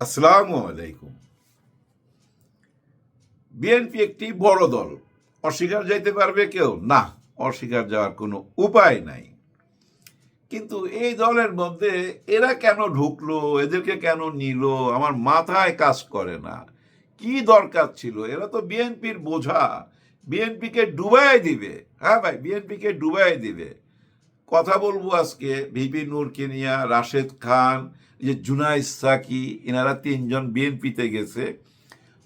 আসসালামু আলাইকুম। বিএনপি একটি বড় দল। অস্বীকার যাইতে পারবে কেউ? না, অস্বীকার যাওয়ার কোনো উপায় নাই। কিন্তু এই দলের মধ্যে এরা কেন ঢুকলো? এদেরকে কেন নিল? আমার মাথায় কাজ করে না। কি দরকার ছিল? এরা তো বিএনপির বোঝা। বিএনপিকে ডুবাই দিবে। হ্যাঁ ভাই, বিএনপিকে ডুবাই দিবে। কথা বলব আজকে, ভিপি নূরকে নিয়ে, রাশেদ খান যে জুনাইদ সাকি এনারা তিনজন বিএনপিতে গেছে।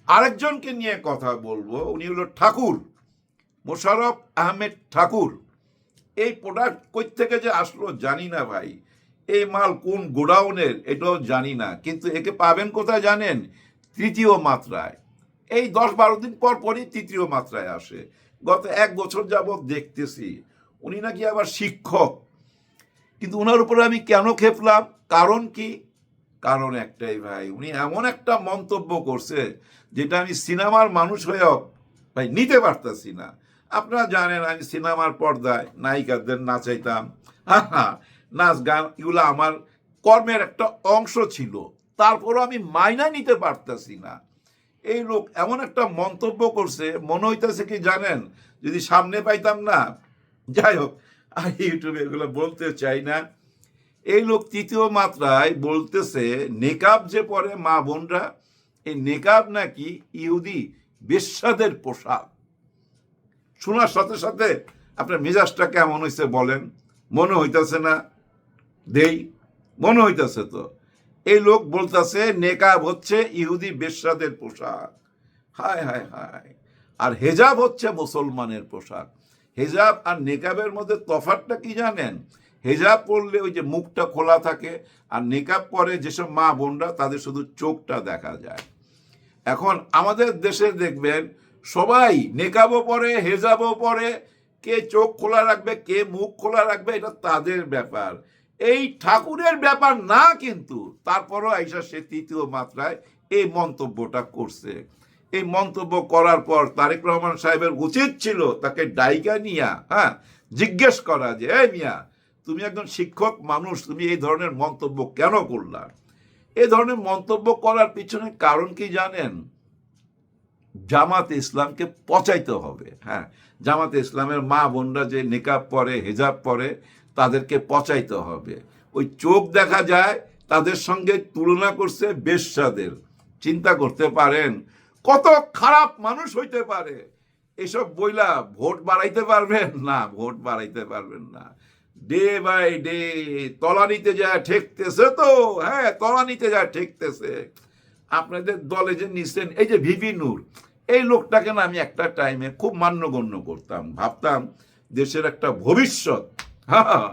আরেকজনকে নিয়ে কথা বলব, উনি হলো ঠাকুর মোশাররফ আহমেদ ঠাকুর। এই প্রোডাক্ট কই থেকে যে আসলো জানি না ভাই। এই মাল কোন গোডাউনের এটাও জানি না, কিন্তু একে পাবেন কোথায় জানেন? তৃতীয় মাত্রায়। এই দশ বারো দিন পর পরই তৃতীয় মাত্রায় আসে। গত এক বছর যাবৎ দেখতেছি উনি নাকি আবার শিক্ষক। কিন্তু ওনার উপরে আমি কেন খেপলাম? কারণ কি? কারণ একটাই ভাই, উনি এমন একটা মন্তব্য করছে যেটা আমি সিনেমার মানুষ হয়েও ভাই নিতে পারতাছি না। আপনারা জানেন আমি সিনেমার পর্দায় নায়িকাদের নাচাইতাম। হ্যাঁ নাচ গান এগুলো আমার কর্মের একটা অংশ ছিল। তারপরও আমি মাইনা নিতে পারতাছি না। এই লোক এমন একটা মন্তব্য করছে, মনে হইতেছে কি জানেন? যদি সামনে পাইতাম না যাই হোক আর ইউটিউবে এগুলো বলতে চাই না। এই লোক তৃতীয় মাত্রায় বলতেছে, নেকাব যে পরে মা বোনরা, এই নেকাব নাকি ইহুদি বেশ্যাদের পোশাক। শোনার সাথে সাথে আপনার মেজাজটা কেমন হয়েছে বলেন? মনে হইতেছে না? দেই, মনে হইতেছে তো। এই লোক বলতেছে, নেকাব হচ্ছে ইহুদি বেশ্যাদের পোশাক। হায় হায় হায়। আর হেজাব হচ্ছে মুসলমানের পোশাক। হেজাব আর নেকাবের মধ্যে তফাতটা কি জানেন? হেজাব পরলে ওই যে মুখটা খোলা থাকে আর নেকাব পরে যেসব মা বোনরা, তাদের শুধু চোখটা দেখা যায়। এখন আমাদের দেশে দেখবেন, সবাই নেকাবও পরে, হেজাবও পরে, কে চোখ খোলা রাখবে, কে মুখ খোলা রাখবে, এটা তাদের ব্যাপার। এই ঠাকুরের ব্যাপার না কিন্তু, তারপরও আইসা সে তৃতীয় মাত্রায় এই মন্তব্যটা করছে। এই মন্তব্য করার পর তারেক রহমান সাহেবের উচিত ছিল তাকে ডাইকা নিয়া হ্যাঁ জিজ্ঞেস করা যে, এই মিয়া, তুমি একজন শিক্ষক মানুষ, তুমি এই ধরনের মন্তব্য কেন করলা? এই ধরনের মন্তব্য করার পিছনে কারণ কি জানেন? জামাত ইসলামকে পচাইতে হবে হ্যাঁ। জামাত ইসলামের মা বোনরা যে নিকাব পরে, হেজাব পরে, তাদেরকে পচাইতে হবে। ওই চোখ দেখা যায়, তাদের সঙ্গে তুলনা করছে বেশ্যাদের। চিন্তা করতে পারেন কত খারাপ মানুষ হইতে পারে? এসব বইলা ভোট বাড়াইতে পারবেন না, ভোট বাড়াইতে পারবেন না। ডে বাই ডে, তলানিতে যায় ঠেকতেছে তো হ্যাঁ তলানিতে যায় ঠেকতেছে। আপনাদের দলে যে নিচ্ছেন এই যে ভিপি নূর, এই লোকটাকে না আমি একটা টাইমে খুব মান্যগণ্য করতাম, ভাবতাম দেশের একটা ভবিষ্যৎ। হ্যাঁ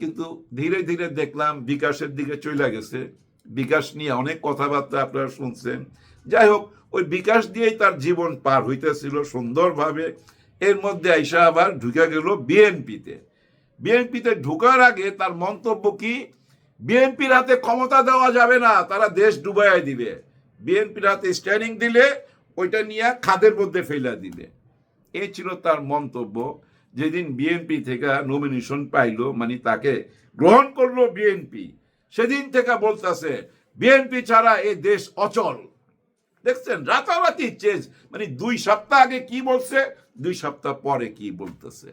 কিন্তু ধীরে ধীরে দেখলাম বিকাশের দিকে চলে গেছে। বিকাশ নিয়ে অনেক কথাবার্তা আপনারা শুনছেন। যাই হোক ওই বিকাশ দিয়েই তার জীবন পার হইতেছিল সুন্দরভাবে। এর মধ্যে আইসা আবার ঢুকে গেল বিএনপিতে। বিএনপিতে ঢোকার আগে তার মন্তব্য কি? বিএনপির হাতে ক্ষমতা দেওয়া যাবে না, তারা দেশ ডুবাই দিবে। বিএনপির হাতে স্ট্যান্ডিং দিলে ওইটা নিয়ে খাদের মধ্যে ফেলা দিবে। এ ছিল তার মন্তব্য। যেদিন বিএনপি থেকে নমিনেশন পাইলো মানে তাকে গ্রহণ করল বিএনপি। সেদিন থেকে বলতেছে, বিএনপি ছাড়া এই দেশ অচল। দেখছেন, রাতারাতি চেঞ্জ মানে দুই সপ্তাহ আগে কি বলছে, দুই সপ্তাহ পরে কি বলতেছে।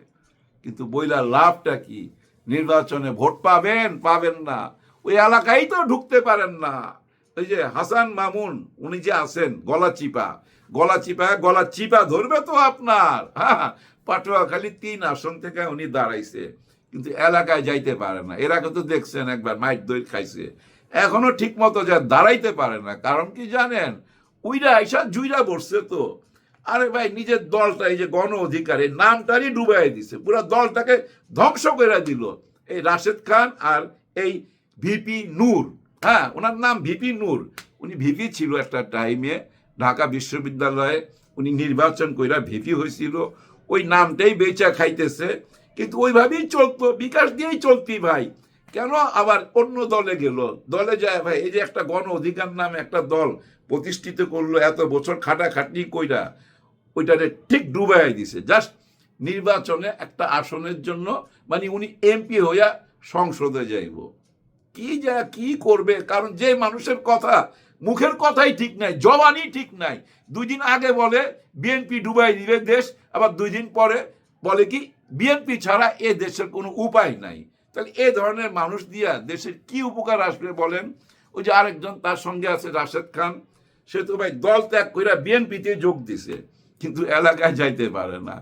কিন্তু বইলা লাভটা কি? নির্বাচনে ভোট পাবেন পাবেন না। ওই এলাকায় তো ঢুকতে পারেন না। ওই যে হাসান মামুন, উনি যে আছেন, গলা চিপা। গলা চিপা গলা চিপা ধরবে তো আপনার। হ্যাঁ পাটুয়াখালী তিন আসন থেকে উনি দাঁড়াইছে। কিন্তু এলাকায় যাইতে পারে না। এরা আগে তো দেখছেন একবার মাইট দই খাইছে। এখনও ঠিক মতো যা দাঁড়াইতে পারে না। কারণ কি জানেন? উইরা আইসা জুইরা বসছে তো। আরে ভাই, নিজের দলটা, এই যে গণ অধিকার, নামটারই ডুবাই দিছে। পুরো দলটাকে ধ্বংস করে দিল। এই রাশেদ খান আর এই ভিপি নূর। হ্যাঁ ওনার নাম ভিপি নূর। উনি ভিপি ছিল একটা টাইমে ঢাকা বিশ্ববিদ্যালয়ে উনি নির্বাচন কইরা ভিপি হয়েছিল ওই নামটাই বেচা খাইতেছে। কিন্তু ওইভাবেই চলতো, বিকাশ দিয়েই চলতি ভাই। কেন আবার অন্য দলে গেল? দলে যায় ভাই, এই যে একটা গণ অধিকার নামে একটা দল প্রতিষ্ঠিত করল, এত বছর খাটাখাটনি কইরা ওইটারে ঠিক ডুবাই দিছে। জাস্ট নির্বাচনে একটা আসনের জন্য মানে উনি এমপি হইয়া সংসদে যাইব। কি যা, কি করবে? কারণ যে মানুষের কথা, মুখের কথাই ঠিক নাই, জবানই ঠিক নাই। দুই দিন আগে বলে বিএনপি ডুবাই দিবে দেশ, আবার দুই দিন পরে বলে কি বিএনপি ছাড়া এ দেশের কোনো উপায় নাই। তাহলে এ ধরনের মানুষ দিয়া দেশের কি উপকার আসবে বলেন? ওই যে আরেকজন তার সঙ্গে আছে রাশেদ খান। সে তো ভাই দল ত্যাগ করে বিএনপিতে যোগ দিছে, কিন্তু এলাকায় যাইতে পারে না।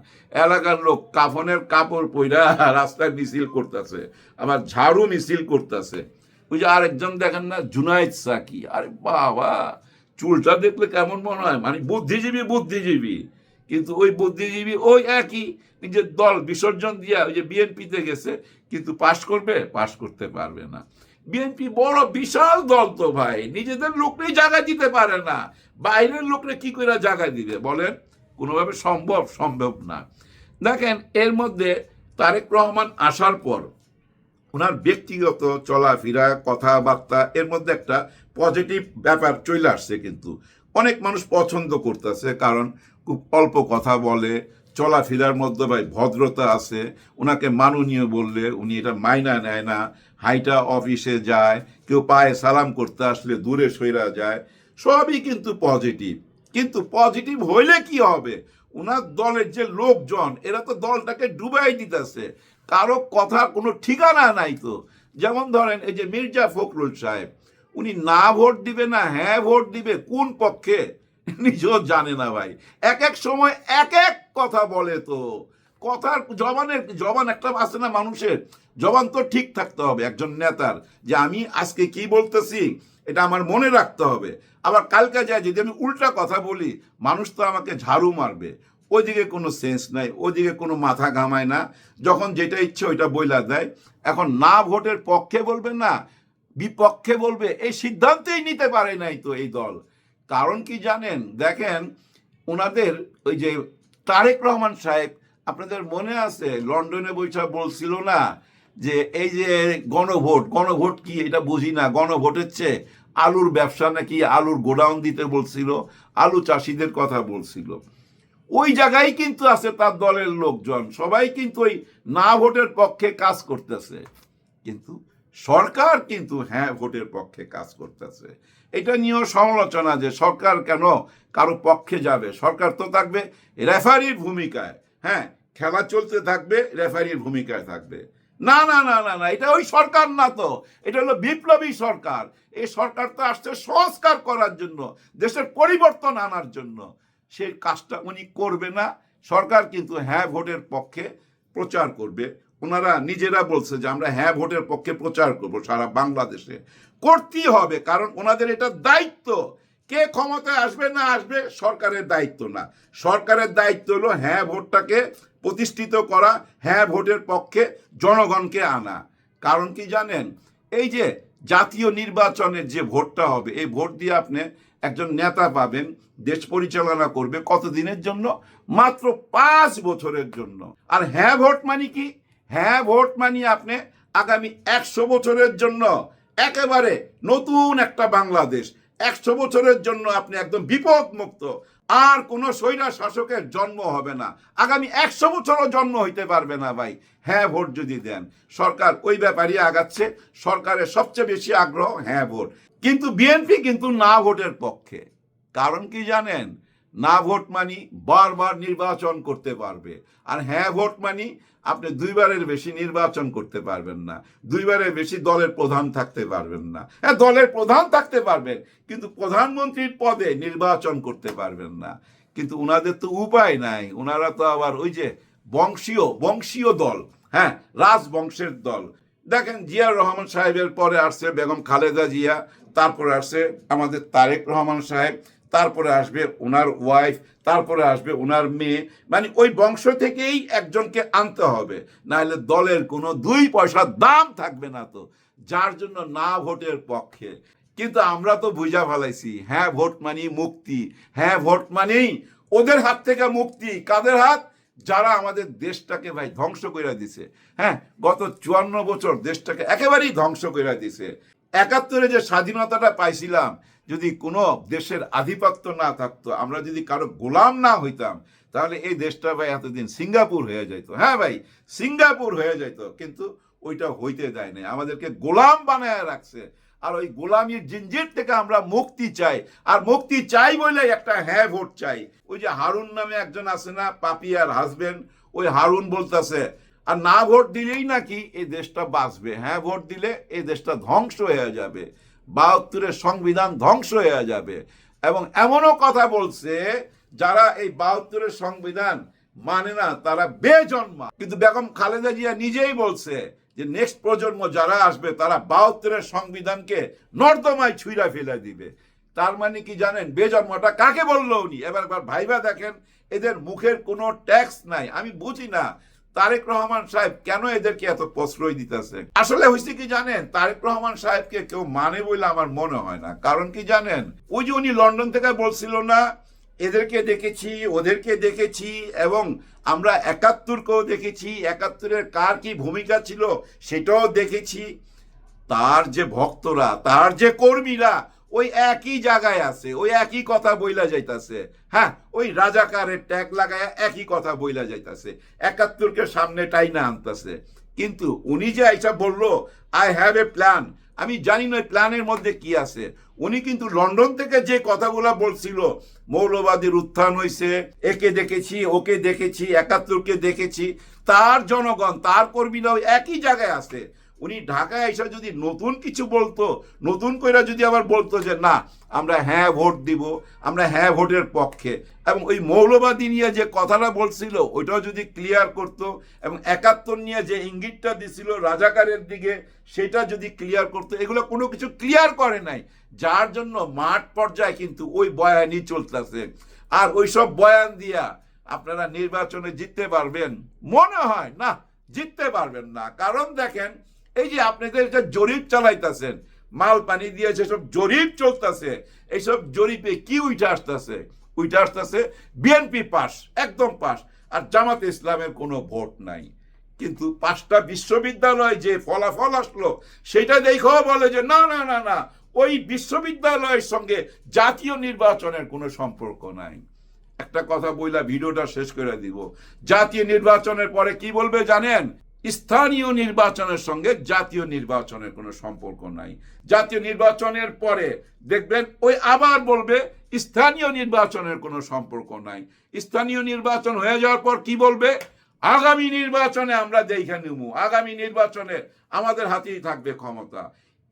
এলাকার লোক কাফনের কাপড় পইরা রাস্তায় মিছিল করতেছে, আবার ঝাড়ু মিছিল করতেছে। ওই যে আরেকজন দেখেন না, জুনাইদ সাকি, আরে বাবা, চুলটা দেখলে কেমন মনে হয়? মানে বুদ্ধিজীবী বুদ্ধিজীবী। কিন্তু ওই বুদ্ধিজীবী ওই একই, নিজের দল বিসর্জন দিয়া ওই যে বিএনপিতে গেছে, কিন্তু পাশ করবে, পাশ করতে পারবে না। বিএনপি বড় বিশাল দল তো ভাই। নিজেদের লোকরাই জায়গা দিতে পারে না। বাইরের লোকরা কি করে জায়গা দিবে বলেন? কোনোভাবে সম্ভব সম্ভব না। দেখেন, এর মধ্যে তারেক রহমান আসার পর ওনার ব্যক্তিগত চলাফেরা, কথাবার্তা, এর মধ্যে একটা পজিটিভ ব্যাপার চলে আসছে কিন্তু। অনেক মানুষ পছন্দ করতেছে কারণ খুব অল্প কথা বলে, চলাফেরার মধ্যে ভাই ভদ্রতা আছে ওনাকে মাননীয় বললে উনি এটা মাইনা নেয় না। হাইটা অফিসে যায়, কেউ পায়ে সালাম করতে আসলে দূরে সইরা যায়, সবই কিন্তু পজিটিভ কিন্তু পজিটিভ হইলে কি হবে? ওনার দলের যে লোকজন, এরা তো দলটাকে ডুবাই দিতেছে। কারও কথা কোনো ঠিকানা নাই তো। যেমন ধরেন এই যে মির্জা ফখরুল সাহেব, উনি না ভোট দিবে না হ্যাঁ ভোট দিবে, কোন পক্ষে? নিজেও জানে না ভাই। এক এক সময় এক এক কথা বলে তো। কথার জবানের, জবান একটা আছে না মানুষের। জবান তো ঠিক থাকতে হবে একজন নেতার যে আমি আজকে কি বলতেছি, এটা আমার মনে রাখতে হবে। আবার কালকে যায় যদি আমি উল্টা কথা বলি, মানুষ তো আমাকে ঝাড়ু মারবে। ওইদিকে কোনো সেন্স নাই, ওইদিকে কোনো মাথা ঘামায় না। যখন যেটা ইচ্ছে ওইটা বইলা দেয়। এখন না ভোটের পক্ষে বলবে না, বিপক্ষে বলবে, এই সিদ্ধান্তেই নিতে পারে নাই তো এই দল। কারণ কি জানেন? দেখেন, ওনাদের ওই যে তারেক রহমান সাহেব, আপনাদের মনে আছে, লন্ডনে বৈঠা বলছিল না? যে এই যে গণভোট গণভোট কি এটা বুঝি না, গণভোটের চেয়ে আলুর ব্যবসা নাকি আলুর গোডাউন দিতে বলছিল, আলু চাষিদের কথা বলছিল। ওই জায়গায় কিন্তু আছে তার দলের লোকজন, সবাই কিন্তু ওই না ভোটের পক্ষে কাজ করতেছে। কিন্তু সরকার কিন্তু হ্যাঁ ভোটের পক্ষে কাজ করতেছে। এটা নিয়েও সমালোচনা যে সরকার কেন কারও পক্ষে যাবে? সরকার তো থাকবে রেফারির ভূমিকায়। হ্যাঁ খেলা চলতে থাকবে, রেফারির ভূমিকায় থাকবে। না না না না না, এটা ওই সরকার না তো। এটা হলো বিপ্লবী সরকার। এই সরকার তো আসছে সংস্কার করার জন্য, দেশের পরিবর্তন আনার জন্য। সে কাজটা উনি করবে না। সরকার কিন্তু হ্যাঁ ভোটের পক্ষে প্রচার করবে। ওনারা নিজেরা বলছে যে আমরা হ্যাঁ ভোটের পক্ষে প্রচার করব সারা বাংলাদেশে। করতেই হবে, কারণ ওনাদের এটা দায়িত্ব। কে ক্ষমতায় আসবে না আসবে সরকারের দায়িত্ব না। সরকারের দায়িত্ব হলো হ্যাঁ ভোটটাকে প্রতিষ্ঠিত করা হ্যাঁ ভোটের পক্ষে জনগণকে আনা। কারণ কি জানেন? এই যে জাতীয় নির্বাচনের যে ভোটটা হবে, এই ভোট দিয়ে আপনি একজন নেতা পাবেন, দেশ পরিচালনা করবে কতদিনের জন্য? মাত্র পাঁচ বছরের জন্য। আর হ্যাঁ ভোট মানে কি? হ্যাঁ ভোট মানে আপনি আগামী একশো বছরের জন্য একেবারে নতুন একটা বাংলাদেশ। একশো বছরের জন্য আপনি একদম বিপদ মুক্ত আর কোন সৈরা শাসকের জন্ম হবে না। আগামী একশো বছরও জন্ম হইতে পারবে না ভাই। হ্যাঁ ভোট যদি দেন। সরকার ওই ব্যাপারই আগাচ্ছে। সরকারের সবচেয়ে বেশি আগ্রহ হ্যাঁ ভোট। কিন্তু বিএনপি কিন্তু না ভোটের পক্ষে। কারণ কি জানেন? না ভোট মানি, বারবার নির্বাচন করতে পারবে। আর হ্যাঁ ভোট মানি, আপনি দুইবারের বেশি নির্বাচন করতে পারবেন না। দুইবারের বেশি দলের প্রধান থাকতে পারবেন না। হ্যাঁ দলের প্রধান থাকতে পারবেন, কিন্তু প্রধানমন্ত্রীর পদে নির্বাচন করতে পারবেন না। কিন্তু উনাদের তো উপায় নাই। ওনারা তো আবার ওই যে বংশীয় বংশীয় দল। হ্যাঁ রাজবংশের দল। দেখেন জিয়া রহমান সাহেবের পরে আসছে বেগম খালেদা জিয়া, তারপরে আসছে আমাদের তারেক রহমান সাহেব। তারপরে আসবে ওনার ওয়াইফ তারপরে আসবে ওনার মেয়ে। মানে ওই বংশ থেকেই একজনকে আনতে হবে। নাহলে দলের কোনো দুই পয়সার দাম থাকবে না তো। যার জন্য না ভোটের পক্ষে। কিন্তু আমরা তো বুঝা ফেলাইছি হ্যাঁ ভোট মানি মুক্তি হ্যাঁ ভোট মানেই ওদের হাত থেকে মুক্তি। কাদের হাত? যারা আমাদের দেশটাকে ভাই ধ্বংস করে দিছে। হ্যাঁ গত চুয়ান্ন বছর দেশটাকে একেবারেই ধ্বংস করে দিছে। একাত্তরে যে স্বাধীনতাটা পাইছিলাম যদি কোনো দেশের আধিপত্য না থাকতো, আমরা যদি কারও গোলাম না হইতাম, তাহলে এই দেশটা ভাই এতদিন সিঙ্গাপুর হয়ে যেত হ্যাঁ ভাই, সিঙ্গাপুর হয়ে যেত কিন্তু ওইটা হইতে দেয় না আমাদেরকে গোলাম বানায় রাখছে। আর ওই গোলামির জিঞ্জির থেকে আমরা মুক্তি চাই। আর মুক্তি চাই বলে একটা হ্যাঁ ভোট চাই। ওই যে হারুন নামে একজন আছে না পাপিয়ার হাজবেন্ড ওই হারুন বলতেছে, আর না ভোট দিলেই নাকি এই দেশটা বাঁচবে? হ্যাঁ ভোট দিলে এই দেশটা ধ্বংস হয়ে যাবে। বাহাত্তরের সংবিধান ধ্বংস হয়ে যাবে। এবং এমনও কথা বলছে, যারা এই বাহাত্তরের সংবিধান মানে না, তারা বেজন্মা। কিন্তু বেগম খালেদা জিয়া নিজেই বলছে যে নেক্সট প্রজন্ম যারা আসবে, তারা বাহাত্তরের সংবিধানকে নর্দমায় ছুঁড়া ফেলে দিবে। তার মানে কি জানেন, বেজন্মটা কাকে বলল উনি? এবার এবার ভাইবা দেখেন, এদের মুখের কোনো ট্যাক্স নাই। আমি বুঝি না তারেক রহমান সাহেব কেন এদেরকে এত প্রশ্রয় দিতেছে আসলে হয়েছে কি জানেন? তারেক রহমান সাহেবকে কেউ মানে বলে আমার মনে হয় না। কারণ কি জানেন? ওই যে উনি লন্ডন থেকে বলছিল না, এদেরকে দেখেছি, ওদেরকে দেখেছি এবং আমরা একাত্তরকেও দেখেছি। একাত্তরের কার কি ভূমিকা ছিল সেটাও দেখেছি। তার যে ভক্তরা, তার যে কর্মীরা ওই একই জায়গায় আছে, ওই একই কথা বইলা যাইতাছে। হ্যাঁ ওই রাজাকারের ট্যাগ লাগায় একই কথা বইলা যাইতাছে। একাত্তরকে সামনে টাইনা আনতেছে। কিন্তু উনি যে এইসব বলল আই হ্যাভ এ প্ল্যান আমি জানি না প্ল্যানের মধ্যে কি আছে। উনি কিন্তু লন্ডন থেকে যে কথাগুলো বলছিল, মৌলবাদীর উত্থান হয়েছে একে দেখেছি, ওকে দেখেছি, একাত্তরকে দেখেছি, তার জনগণ, তার কর্মীরা ওই একই জায়গায় আছে। উনি ঢাকায় এসে যদি নতুন কিছু বলতো, নতুন কইরা যদি আবার বলতো যে, না, আমরা হ্যাঁ ভোট দিব, আমরা হ্যাঁ ভোটের পক্ষে। এবং ওই মৌলবাদী নিয়ে যে কথাটা বলছিল, ওইটাও যদি ক্লিয়ার করতো, এবং একাত্তর নিয়ে যে ইঙ্গিতটা দিছিল রাজাকারের দিকে, সেটা যদি ক্লিয়ার করতো, এগুলো কোনো কিছু ক্লিয়ার করে নাই। যার জন্য মাঠ পর্যায়ে কিন্তু ওই বয়ানই চলতেছে। আর ওইসব বয়ান দিয়া আপনারা নির্বাচনে জিততে পারবেন। মনে হয় না, জিততে পারবেন না। কারণ দেখেন এই যে আপনাদের যে জরিপ চালাইতেছেন, মাল পানি দিয়ে যেসব জরিপ চলতেছে এইসব জরিপে কি উঠে আসতেছে? উঠে আসতেছে বিএনপি পাস, একদম পাস, আর জামাত ইসলামের কোনো ভোট নাই। কিন্তু পাঁচটা বিশ্ববিদ্যালয় যে ফলাফল আসলো, সেটা দেখেও বলে যে না না না না, ওই বিশ্ববিদ্যালয়ের সঙ্গে জাতীয় নির্বাচনের কোনো সম্পর্ক নাই। একটা কথা বইলা ভিডিওটা শেষ করে দিব। জাতীয় নির্বাচনের পরে কি বলবে জানেন? স্থানীয় নির্বাচনের সঙ্গে জাতীয় নির্বাচনের কোনো সম্পর্ক নাই। জাতীয় নির্বাচনের পরে দেখবেন ওই আবার বলবে, স্থানীয় নির্বাচনের কোনো সম্পর্ক নাই। স্থানীয় নির্বাচন হয়ে যাওয়ার পর কি বলবে? আগামী নির্বাচনে আমরা দেখে নেব। আগামী নির্বাচনে আমাদের হাতেই থাকবে ক্ষমতা।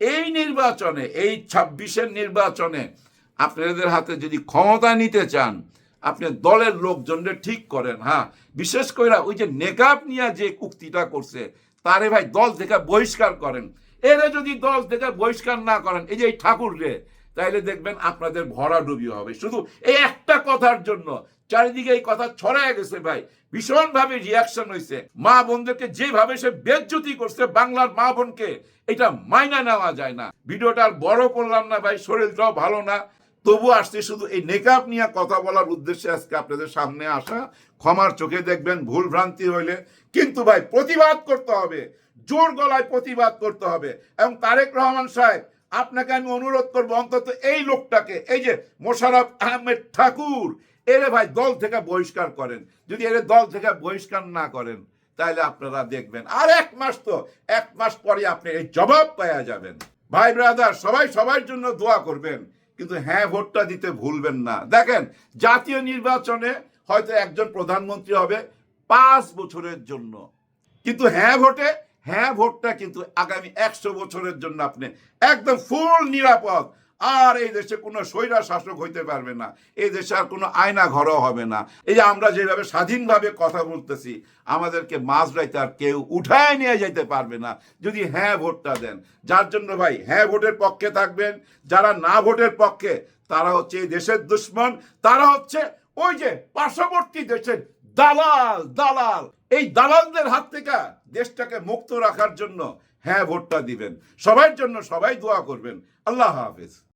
এই নির্বাচনে, এই ছাব্বিশের নির্বাচনে আপনাদের হাতে যদি ক্ষমতা নিতে চান আপনি দলের লোকজনদের ঠিক করেন হ্যাঁ। বিশেষ করে ওই যে নেকাব নিয়ে যে উক্তিটা করছে, তারে ভাই দল থেকে বহিষ্কার করেন। এরা যদি দল থেকে বহিষ্কার না করেন, এই যে এই ঠাকুর রে, তাইলে দেখবেন আপনাদের ভরা ডুবি হবে। শুধু এই একটা কথার জন্য, চারিদিকে এই কথা ছড়ায় গেছে ভাই। ভীষণ ভাবে রিয়াকশন হয়েছে মা বোনদেরকে যেভাবে সে বেজ্জতি করছে বাংলার মা বোনকে, এটা মাইনা নেওয়া যায় না। ভিডিওটা আর বড় করলাম না ভাই, শরীরটাও ভালো না। তবু আসছে শুধু এই নেকাব নিয়ে কথা বলার উদ্দেশ্যে আজকে আপনাদের সামনে আসা। ক্ষমার চোখে দেখবেন, ভুল ভ্রান্তি হইলে। কিন্তু ভাই, প্রতিবাদ করতে হবে। জোর গলায় প্রতিবাদ করতে হবে। এবং তারেক রহমান সাহেব, আপনাকে আমি অনুরোধ করব অন্তত এই লোকটাকে, এই যে মোশারফ আহমেদ ঠাকুর, এরে ভাই দল থেকে বহিষ্কার করেন। যদি এর দল থেকে বহিষ্কার না করেন তাহলে আপনারা দেখবেন। আর এক মাস তো, এক মাস পরে আপনি এই জবাব পাওয়া যাবেন। ভাই ব্রাদার সবাই সবার জন্য দোয়া করবেন। কিন্তু হ্যাঁ ভোটটা দিতে ভুলবেন না। দেখেন, জাতীয় নির্বাচনে হয়তো একজন প্রধানমন্ত্রী হবে পাঁচ বছরের জন্য। কিন্তু হ্যাঁ ভোটে হ্যাঁ ভোটটা কিন্তু আগামী একশো বছরের জন্য আপনি একদম ফুল নিরাপদ। আর এই দেশে কোনো স্বৈরা শাসক হইতে পারবে না। এই দেশে আর কোনো আয়না ঘরও হবে না। এই যে আমরা যেভাবে স্বাধীনভাবে কথা বলতেছি, আমাদেরকে মাঝ রাইতে আর কেউ উঠায় নিয়ে যেতে পারবে না। যদি হ্যাঁ ভোটটা দেন, যার জন্য ভাই হ্যাঁ ভোটের পক্ষে থাকবেন, যারা না ভোটের পক্ষে, তারা হচ্ছে এই দেশের দুশ্মন, তারা হচ্ছে ওই যে পার্শ্ববর্তী দেশের দালাল দালাল। এই দালালদের হাত থেকে দেশটাকে মুক্ত রাখার জন্য হ্যাঁ ভোটটা দিবেন। সবার জন্য সবাই দোয়া করবেন। আল্লাহ হাফেজ।